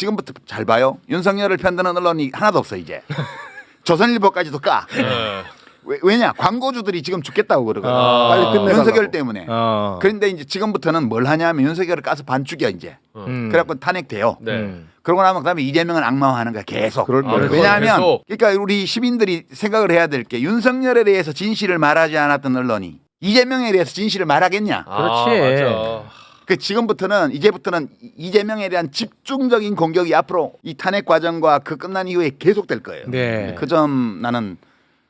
지금부터 잘 봐요. 윤석열을 편드는 언론이 하나도 없어 이제. 조선일보까지도 까. 네. 왜, 왜냐 광고주들이 지금 죽겠다고 그러거든. 아. 빨리 끝내달라고. 윤석열 때문에. 어. 그런데 이제 지금부터는 뭘 하냐면 윤석열을 까서 반죽이야 이제. 음. 그래갖고 탄핵돼요. 네. 음. 그러고 나면 그다음에 이재명은 악마화하는 거야 계속. 그럴 아, 거예요. 그래서 왜냐하면 계속. 그러니까 우리 시민들이 생각을 해야 될 게 윤석열에 대해서 진실을 말하지 않았던 언론이 이재명에 대해서 진실을 말하겠냐? 그렇지. 아, 맞아. 그 지금부터는 이제부터는 이- 이재명에 대한 집중적인 공격이 앞으로 이 탄핵 과정과 그 끝난 이후에 계속될 거예요. 네. 그 점 나는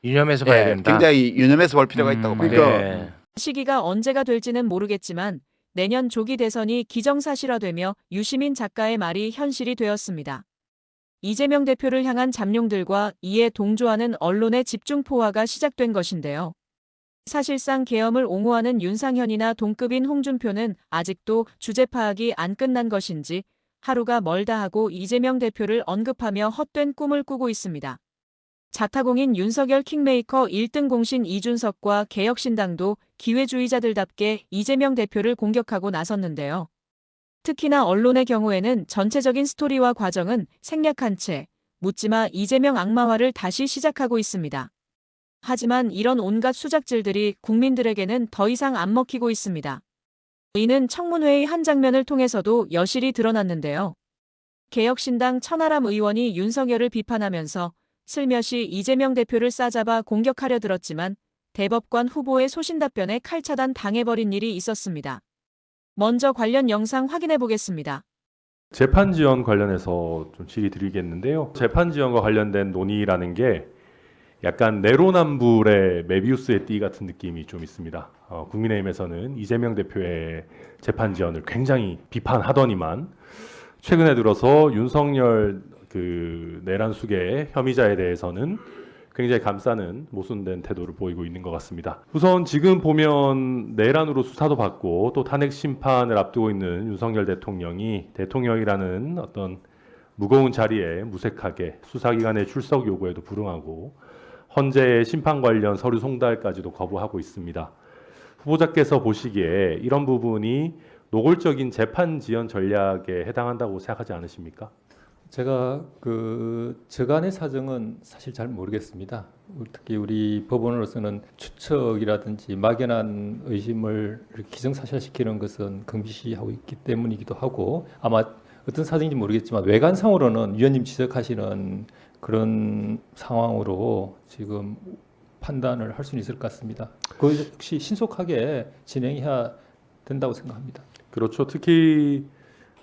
유념해서 봐야 예, 된다. 굉장히 유념해서 볼 필요가 있다고 음, 봐요. 그러니까 네. 시기가 언제가 될지는 모르겠지만 내년 조기 대선이 기정사실화되며 유시민 작가의 말이 현실이 되었습니다. 이재명 대표를 향한 잠룡들과 이에 동조하는 언론의 집중 포화가 시작된 것인데요. 사실상 계엄을 옹호하는 윤상현이나 동급인 홍준표는 아직도 주제 파악이 안 끝난 것인지 하루가 멀다 하고 이재명 대표를 언급하며 헛된 꿈을 꾸고 있습니다. 자타공인 윤석열 킹메이커 1등 공신 이준석과 개혁신당도 기회주의자들답게 이재명 대표를 공격하고 나섰는데요. 특히나 언론의 경우에는 전체적인 스토리와 과정은 생략한 채 묻지마 이재명 악마화를 다시 시작하고 있습니다. 하지만 이런 온갖 수작질들이 국민들에게는 더 이상 안 먹히고 있습니다. 이는 청문회의 한 장면을 통해서도 여실히 드러났는데요. 개혁신당 천하람 의원이 윤석열을 비판하면서 슬며시 이재명 대표를 싸잡아 공격하려 들었지만 대법관 후보의 소신 답변에 칼차단 당해버린 일이 있었습니다. 먼저 관련 영상 확인해 보겠습니다. 재판 지연 관련해서 좀 질의 드리겠는데요. 재판 지연과 관련된 논의라는 게 약간 내로남불의 메비우스의 띠 같은 느낌이 좀 있습니다. 어, 국민의힘에서는 이재명 대표의 재판 지연을 굉장히 비판하더니만 최근에 들어서 윤석열 그 내란 수계 혐의자에 대해서는 굉장히 감싸는 모순된 태도를 보이고 있는 것 같습니다. 우선 지금 보면 내란으로 수사도 받고 또 탄핵 심판을 앞두고 있는 윤석열 대통령이 대통령이라는 어떤 무거운 자리에 무색하게 수사기관의 출석 요구에도 불응하고 헌재의 심판 관련 서류 송달까지도 거부하고 있습니다. 후보자께서 보시기에 이런 부분이 노골적인 재판 지연 전략에 해당한다고 생각하지 않으십니까? 제가 그 저간의 사정은 사실 잘 모르겠습니다. 특히 우리 법원으로서는 추측이라든지 막연한 의심을 기정사실시키는 것은 금지시하고 있기 때문이기도 하고 아마 어떤 사정인지 모르겠지만 외관상으로는 위원님 지적하시는 그런 상황으로 지금 판단을 할 수는 있을 것 같습니다. 그 역시 신속하게 진행해야 된다고 생각합니다. 그렇죠. 특히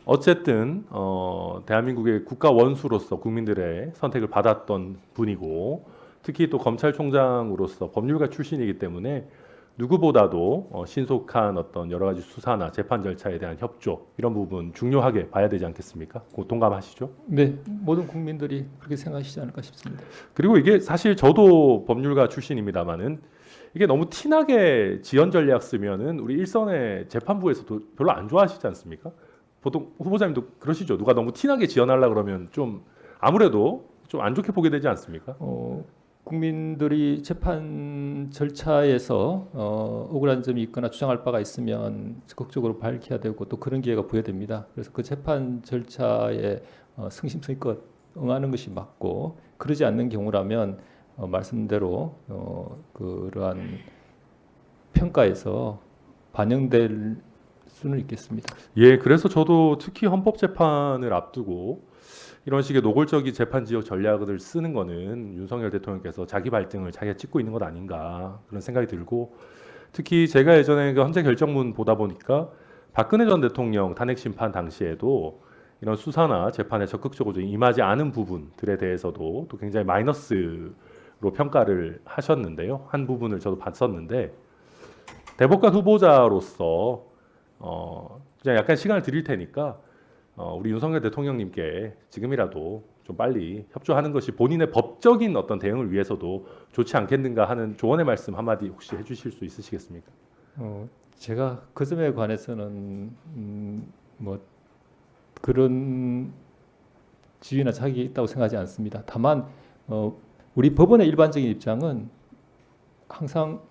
어쨌든 어, 대한민국의 국가 원수로서 국민들의 선택을 받았던 분이고 특히 또 검찰총장으로서 법률가 출신이기 때문에 누구보다도 어, 신속한 어떤 여러 가지 수사나 재판 절차에 대한 협조 이런 부분 중요하게 봐야 되지 않겠습니까? 그 동감하시죠? 네, 모든 국민들이 그렇게 생각하시지 않을까 싶습니다. 그리고 이게 사실 저도 법률가 출신입니다만은 이게 너무 티나게 지연 전략 쓰면은 우리 일선의 재판부에서도 별로 안 좋아하시지 않습니까? 보통 후보자님도 그러시죠. 누가 너무 티나게 지연하려 그러면 좀 아무래도 좀 안 좋게 보게 되지 않습니까? 어, 국민들이 재판 절차에서 어, 억울한 점이 있거나 주장할 바가 있으면 적극적으로 밝혀야 되고 또 그런 기회가 부여됩니다. 그래서 그 재판 절차에 어, 성심성의껏 응하는 것이 맞고 그러지 않는 경우라면 어, 말씀대로 어, 그러한 평가에서 반영될 수는 있겠습니다. 예, 그래서 저도 특히 헌법재판을 앞두고 이런 식의 노골적인 재판 지역 전략을 쓰는 거는 윤석열 대통령께서 자기 발등을 자기가 찍고 있는 것 아닌가 그런 생각이 들고 특히 제가 예전에 그 헌재 결정문 보다 보니까 박근혜 전 대통령 탄핵 심판 당시에도 이런 수사나 재판에 적극적으로 좀 임하지 않은 부분들에 대해서도 또 굉장히 마이너스로 평가를 하셨는데요. 한 부분을 저도 봤었는데 대법관 후보자로서 어 그냥 약간 시간을 드릴 테니까 어, 우리 윤석열 대통령님께 지금이라도 좀 빨리 협조하는 것이 본인의 법적인 어떤 대응을 위해서도 좋지 않겠는가 하는 조언의 말씀 한마디 혹시 해주실 수 있으시겠습니까? 어, 제가 그 점에 관해서는 음, 뭐 그런 지위나 자격이 있다고 생각하지 않습니다. 다만 어, 우리 법원의 일반적인 입장은 항상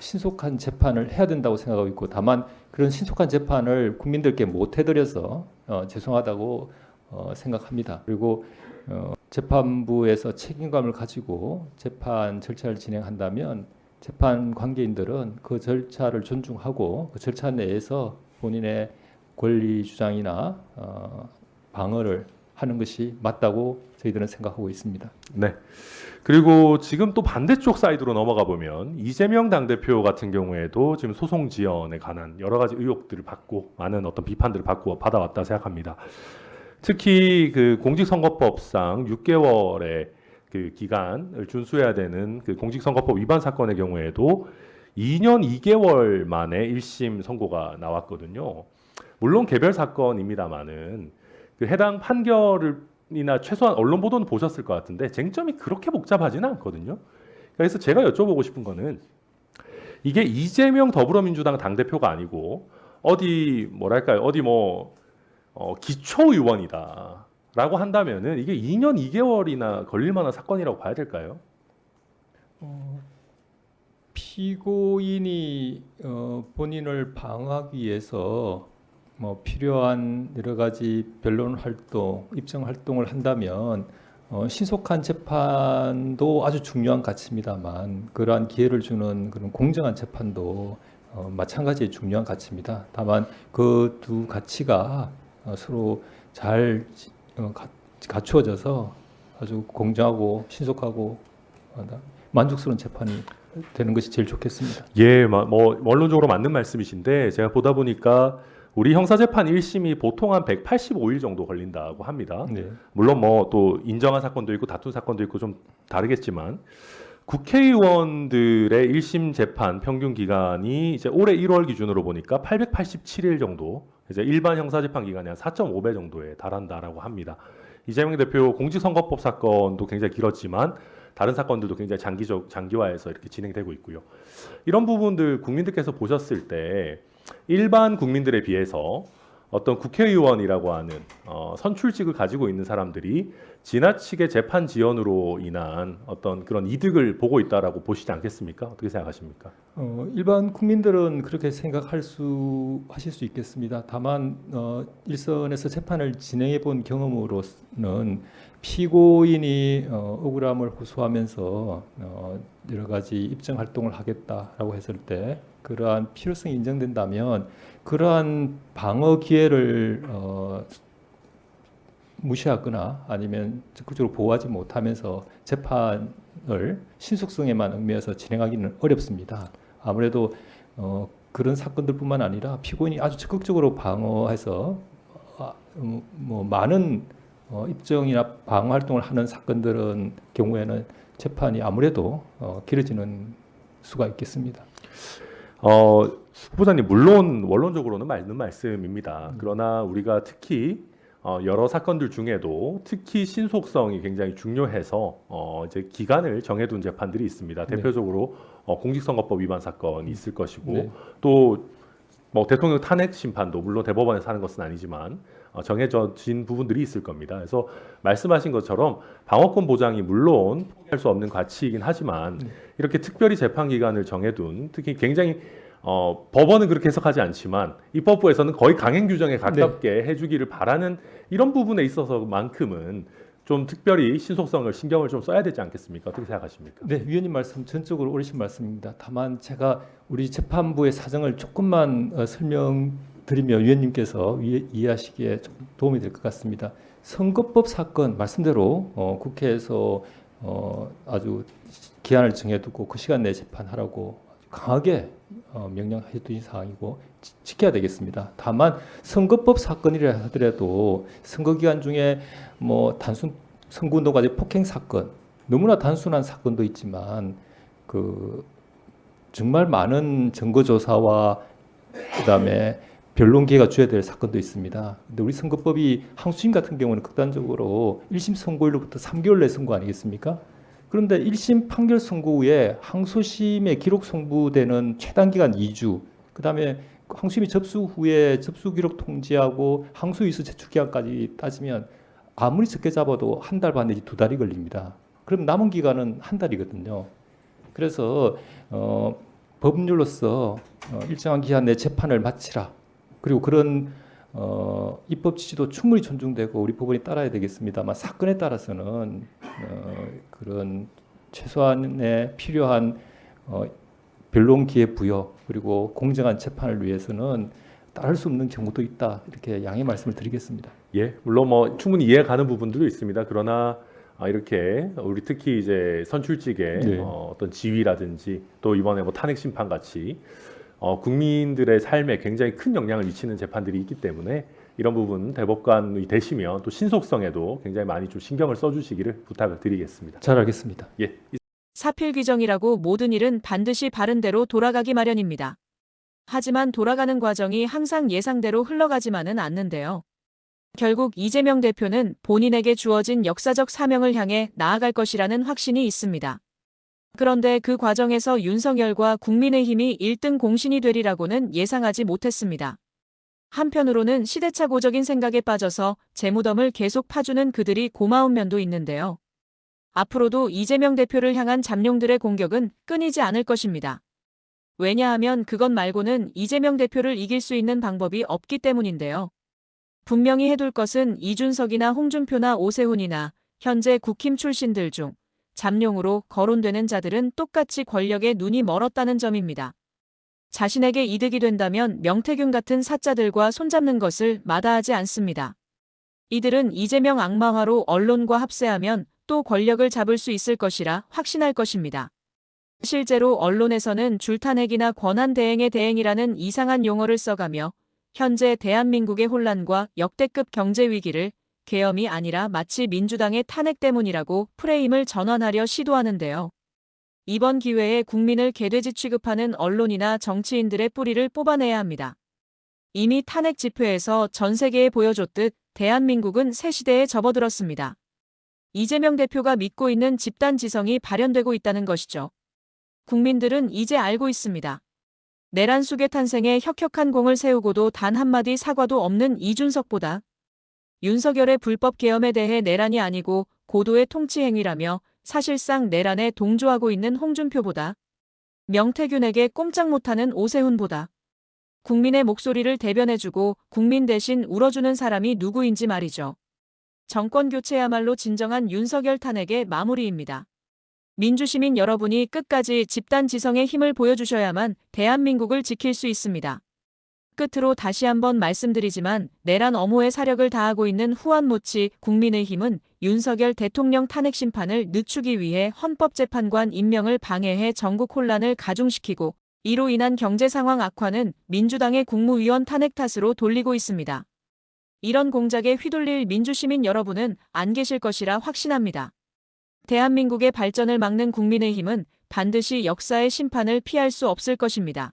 신속한 재판을 해야 된다고 생각하고 있고 다만 그런 신속한 재판을 국민들께 못 해드려서 어, 죄송하다고 어, 생각합니다. 그리고 어, 재판부에서 책임감을 가지고 재판 절차를 진행한다면 재판 관계인들은 그 절차를 존중하고 그 절차 내에서 본인의 권리 주장이나 어, 방어를 하는 것이 맞다고 저희들은 생각하고 있습니다. 네. 그리고 지금 또 반대쪽 사이드로 넘어가 보면 이재명 당대표 같은 경우에도 지금 소송 지연에 관한 여러 가지 의혹들을 받고 많은 어떤 비판들을 받고 받아왔다 생각합니다. 특히 그 공직선거법상 6개월의 그 기간을 준수해야 되는 그 공직선거법 위반 사건의 경우에도 2년 2개월 만에 1심 선고가 나왔거든요. 물론 개별 사건입니다만은 그 해당 판결 이나 최소한 언론 보도는 보셨을 것 같은데 쟁점이 그렇게 복잡하지는 않거든요. 그래서 제가 여쭤보고 싶은 거는 이게 이재명 더불어민주당 당 대표가 아니고 어디 뭐랄까요 어디 뭐 어, 기초 의원이다 라고 한다면은 이게 2년 2개월이나 걸릴 만한 사건이라고 봐야 될까요? 피고인이 어, 본인을 방어하기 위해서 뭐 필요한 여러 가지 변론 활동, 입증 활동을 한다면 어, 신속한 재판도 아주 중요한 가치입니다만 그러한 기회를 주는 그런 공정한 재판도 어, 마찬가지의 중요한 가치입니다. 다만 그 두 가치가 어, 서로 잘 어, 가- 갖추어져서 아주 공정하고 신속하고 어, 나- 만족스러운 재판이 되는 것이 제일 좋겠습니다. 예, 마- 뭐 원론적으로 맞는 말씀이신데 제가 보다 보니까 우리 형사재판 1심이 보통 한 185일 정도 걸린다고 합니다. 네. 물론 뭐 또 인정한 사건도 있고 다툰 사건도 있고 좀 다르겠지만 국회의원들의 1심 재판 평균 기간이 이제 올해 1월 기준으로 보니까 887일 정도 이제 일반 형사재판 기간이 한 4.5배 정도에 달한다라고 합니다. 이재명 대표 공직선거법 사건도 굉장히 길었지만 다른 사건들도 굉장히 장기적 장기화해서 이렇게 진행되고 있고요. 이런 부분들 국민들께서 보셨을 때 일반 국민들에 비해서 어떤 국회의원이라고 하는 어, 선출직을 가지고 있는 사람들이 지나치게 재판 지연으로 인한 어떤 그런 이득을 보고 있다라고 보시지 않겠습니까? 어떻게 생각하십니까? 어, 일반 국민들은 그렇게 생각할 수 하실 수 있겠습니다. 다만 어, 일선에서 재판을 진행해 본 경험으로는 피고인이 어, 억울함을 호소하면서 어, 여러 가지 입증 활동을 하겠다라고 했을 때 그러한 필요성이 인정된다면 그러한 방어 기회를 어, 무시하거나 아니면 적극적으로 보호하지 못하면서 재판을 신속성에만 얽매여서 진행하기는 어렵습니다. 아무래도 어, 그런 사건들뿐만 아니라 피고인이 아주 적극적으로 방어해서 아, 음, 뭐 많은 어, 입증이나 방어 활동을 하는 사건들은 경우에는 재판이 아무래도 어, 길어지는 수가 있겠습니다. 어, 후보자님 물론 원론적으로는 맞는 말씀입니다. 그러나 우리가 특히 어, 여러 사건들 중에도 특히 신속성이 굉장히 중요해서 어, 이제 기간을 정해둔 재판들이 있습니다. 네. 대표적으로 어, 공직선거법 위반 사건이 있을 것이고 네. 또뭐 대통령 탄핵 심판도 물론 대법원에서 하는 것은 아니지만 어, 정해진 부분들이 있을 겁니다. 그래서 말씀하신 것처럼 방어권 보장이 물론 포기할 수 없는 가치이긴 하지만 네. 이렇게 특별히 재판 기간을 정해둔 특히 굉장히 어, 법원은 그렇게 해석하지 않지만 입법부에서는 거의 강행 규정에 가깝게 해주기를 바라는 이런 부분에 있어서만큼은 좀 특별히 신속성을 신경을 좀 써야 되지 않겠습니까? 어떻게 생각하십니까? 네, 위원님 말씀 전적으로 옳으신 말씀입니다. 다만 제가 우리 재판부의 사정을 조금만 어, 설명드리면 위원님께서 위- 이해하시기에 좀 도움이 될 것 같습니다. 선거법 사건 말씀대로 어, 국회에서 어, 아주 기한을 정해두고 그 시간 내에 재판하라고 강하게 어, 명령하셨던 사항이고 지, 지켜야 되겠습니다. 다만 선거법 사건이라 하더라도 선거 기간 중에 뭐 단순 선거운동까지 폭행 사건 너무나 단순한 사건도 있지만 그 정말 많은 증거 조사와 그다음에 변론 기회가 줘야 될 사건도 있습니다. 근데 우리 선거법이 항소심 같은 경우는 극단적으로 1심 선고일로부터 3개월 내 선고 아니겠습니까? 그런데 1심 판결 선고 후에 항소심에 기록 송부되는 최단 기간 2주, 그 다음에 항소심이 접수 후에 접수 기록 통지하고 항소 이수 제출 기간까지 따지면 아무리 적게 잡아도 한 달 반 내지 두 달이 걸립니다. 그럼 남은 기간은 한 달이거든요. 그래서 어, 법률로서 어, 일정한 기간 내 재판을 마치라. 그리고 그런 어, 입법 지시도 충분히 존중되고 우리 법원이 따라야 되겠습니다만 사건에 따라서는 어, 그런 최소한의 필요한 어, 변론 기회 부여 그리고 공정한 재판을 위해서는 따를 수 없는 경우도 있다 이렇게 양해 말씀을 드리겠습니다. 예, 물론 뭐 충분히 이해 가는 부분들도 있습니다. 그러나 아, 이렇게 우리 특히 이제 선출직의 네. 어, 어떤 지위라든지 또 이번에 뭐 탄핵 심판 같이 어, 국민들의 삶에 굉장히 큰 영향을 미치는 재판들이 있기 때문에 이런 부분 대법관이 되시면 또 신속성에도 굉장히 많이 좀 신경을 써주시기를 부탁을 드리겠습니다. 잘 알겠습니다. 예, 사필 규정이라고 모든 일은 반드시 바른 대로 돌아가기 마련입니다. 하지만 돌아가는 과정이 항상 예상대로 흘러가지만은 않는데요. 결국 이재명 대표는 본인에게 주어진 역사적 사명을 향해 나아갈 것이라는 확신이 있습니다. 그런데 그 과정에서 윤석열과 국민의힘이 1등 공신이 되리라고는 예상하지 못했습니다. 한편으로는 시대착오적인 생각에 빠져서 재무덤을 계속 파주는 그들이 고마운 면도 있는데요. 앞으로도 이재명 대표를 향한 잠룡들의 공격은 끊이지 않을 것입니다. 왜냐하면 그것 말고는 이재명 대표를 이길 수 있는 방법이 없기 때문인데요. 분명히 해둘 것은 이준석이나 홍준표나 오세훈이나 현재 국힘 출신들 중 잠룡으로 거론되는 자들은 똑같이 권력에 눈이 멀었다는 점입니다. 자신에게 이득이 된다면 명태균 같은 사자들과 손잡는 것을 마다하지 않습니다. 이들은 이재명 악마화로 언론과 합세하면 또 권력을 잡을 수 있을 것이라 확신할 것입니다. 실제로 언론에서는 줄탄핵이나 권한 대행의 대행이라는 이상한 용어를 써가며 현재 대한민국의 혼란과 역대급 경제 위기를 계엄이 아니라 마치 민주당의 탄핵 때문이라고 프레임을 전환하려 시도하는데요. 이번 기회에 국민을 개돼지 취급하는 언론이나 정치인들의 뿌리를 뽑아내야 합니다. 이미 탄핵 집회에서 전 세계에 보여줬듯 대한민국은 새 시대에 접어들었습니다. 이재명 대표가 믿고 있는 집단 지성이 발현되고 있다는 것이죠. 국민들은 이제 알고 있습니다. 내란 속의 탄생에 혁혁한 공을 세우고도 단 한마디 사과도 없는 이준석보다 윤석열의 불법 계엄에 대해 내란이 아니고 고도의 통치 행위라며 사실상 내란에 동조하고 있는 홍준표보다 명태균에게 꼼짝 못하는 오세훈보다 국민의 목소리를 대변해주고 국민 대신 울어주는 사람이 누구인지 말이죠. 정권 교체야말로 진정한 윤석열 탄핵의 마무리입니다. 민주시민 여러분이 끝까지 집단 지성의 힘을 보여주셔야만 대한민국을 지킬 수 있습니다. 끝으로 다시 한번 말씀드리지만 내란 엄호의 사력을 다하고 있는 후한모치 국민의힘은 윤석열 대통령 탄핵 심판을 늦추기 위해 헌법재판관 임명을 방해해 전국 혼란을 가중시키고 이로 인한 경제 상황 악화는 민주당의 국무위원 탄핵 탓으로 돌리고 있습니다. 이런 공작에 휘둘릴 민주시민 여러분은 안 계실 것이라 확신합니다. 대한민국의 발전을 막는 국민의힘은 반드시 역사의 심판을 피할 수 없을 것입니다.